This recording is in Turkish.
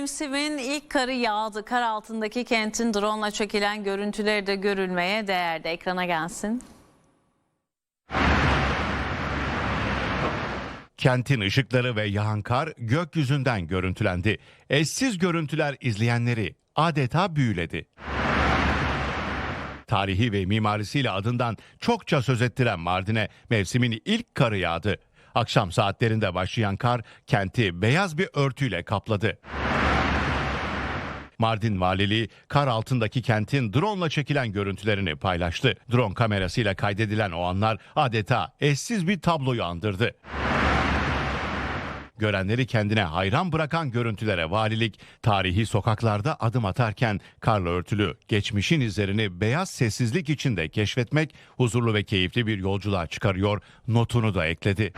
Mevsimin ilk karı yağdı. Kar altındaki kentin drone'la çekilen görüntüleri de görülmeye değerdi. Ekrana gelsin. Kentin ışıkları ve yağan kar gökyüzünden görüntülendi. Eşsiz görüntüler izleyenleri adeta büyüledi. Tarihi ve mimarisiyle adından çokça söz ettiren Mardin'e mevsimin ilk karı yağdı. Akşam saatlerinde başlayan kar kenti beyaz bir örtüyle kapladı. Mardin Valiliği kar altındaki kentin drone'la çekilen görüntülerini paylaştı. Drone kamerasıyla kaydedilen o anlar adeta eşsiz bir tabloyu andırdı. Görenleri kendine hayran bırakan görüntülere valilik tarihi sokaklarda adım atarken karla örtülü geçmişin izlerini beyaz sessizlik içinde keşfetmek huzurlu ve keyifli bir yolculuğa çıkarıyor notunu da ekledi.